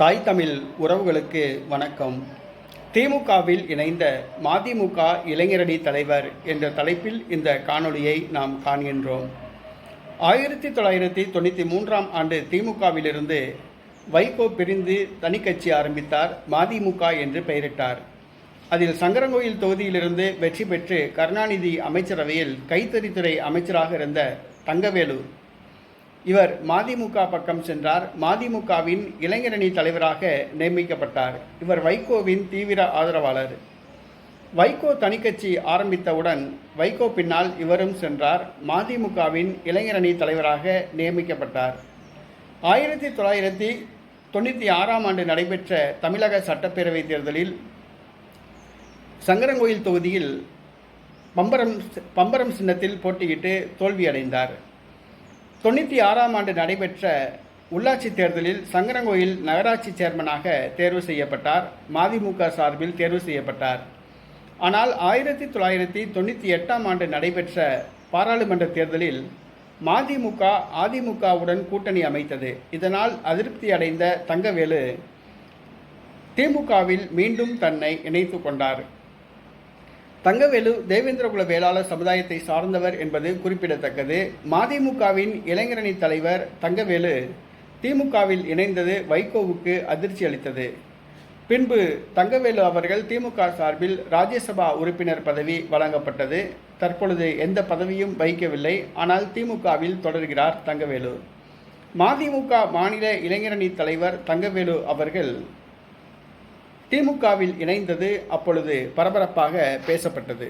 தாய் தமிழ் உறவுகளுக்கு வணக்கம். திமுகவில் இணைந்த மதிமுக இளைஞரணி தலைவர் என்ற தலைப்பில் இந்த காணொளியை நாம் காண்கின்றோம். ஆயிரத்தி தொள்ளாயிரத்தி தொண்ணூற்றி மூன்றாம் ஆண்டு திமுகவிலிருந்து வைகோ பிரிந்து தனிக்கட்சி ஆரம்பித்தார் மதிமுக என்று பெயரிட்டார். அதில் சங்கரங்கோயில் தொகுதியிலிருந்து வெற்றி பெற்று கருணாநிதி அமைச்சரவையில் கைத்தறித்துறை அமைச்சராக இருந்த தங்கவேலு இவர் மதிமுக பக்கம் சென்றார். மதிமுகவின் இளைஞரணி தலைவராக நியமிக்கப்பட்டார். இவர் வைகோவின் தீவிர ஆதரவாளர். வைகோ தனிக்கட்சி ஆரம்பித்தவுடன் வைகோ பின்னால் இவரும் சென்றார். மதிமுகவின் இளைஞரணி தலைவராக நியமிக்கப்பட்டார். ஆயிரத்தி தொள்ளாயிரத்தி தொண்ணூற்றி ஆறாம் ஆண்டு நடைபெற்ற தமிழக சட்டப்பேரவைத் தேர்தலில் சங்கரங்கோயில் தொகுதியில் பம்பரம் பம்பரம் சின்னத்தில் போட்டியிட்டு தோல்வியடைந்தார். தொண்ணூற்றி ஆறாம் ஆண்டு நடைபெற்ற உள்ளாட்சி தேர்தலில் சங்கரங்கோயில் நகராட்சி சேர்மனாக தேர்வு செய்யப்பட்டார். மதிமுக சார்பில் தேர்வு செய்யப்பட்டார். ஆனால் ஆயிரத்தி தொள்ளாயிரத்தி தொண்ணூற்றி எட்டாம் ஆண்டு நடைபெற்ற பாராளுமன்ற தேர்தலில் மதிமுக அதிமுகவுடன் கூட்டணி அமைத்தது. இதனால் அதிருப்தி அடைந்த தங்கவேலு திமுகவில் மீண்டும் தன்னை இணைத்து கொண்டார். தங்கவேலு தேவேந்திரகுல வேளாளர் சமுதாயத்தை சார்ந்தவர் என்பது குறிப்பிடத்தக்கது. மதிமுகவின் இளைஞரணி தலைவர் தங்கவேலு திமுகவில் இணைந்தது வைகோவுக்கு அதிர்ச்சி அளித்தது. பின்பு தங்கவேலு அவர்கள் திமுக சார்பில் ராஜ்யசபா உறுப்பினர் பதவி வழங்கப்பட்டது. தற்பொழுது எந்த பதவியும் வகிக்கவில்லை. ஆனால் திமுகவில் தொடர்கிறார் தங்கவேலு. மதிமுக மாநில இளைஞரணி தலைவர் தங்கவேலு அவர்கள் திமுகவில் இணைந்தது அப்பொழுது பரபரப்பாக பேசப்பட்டது.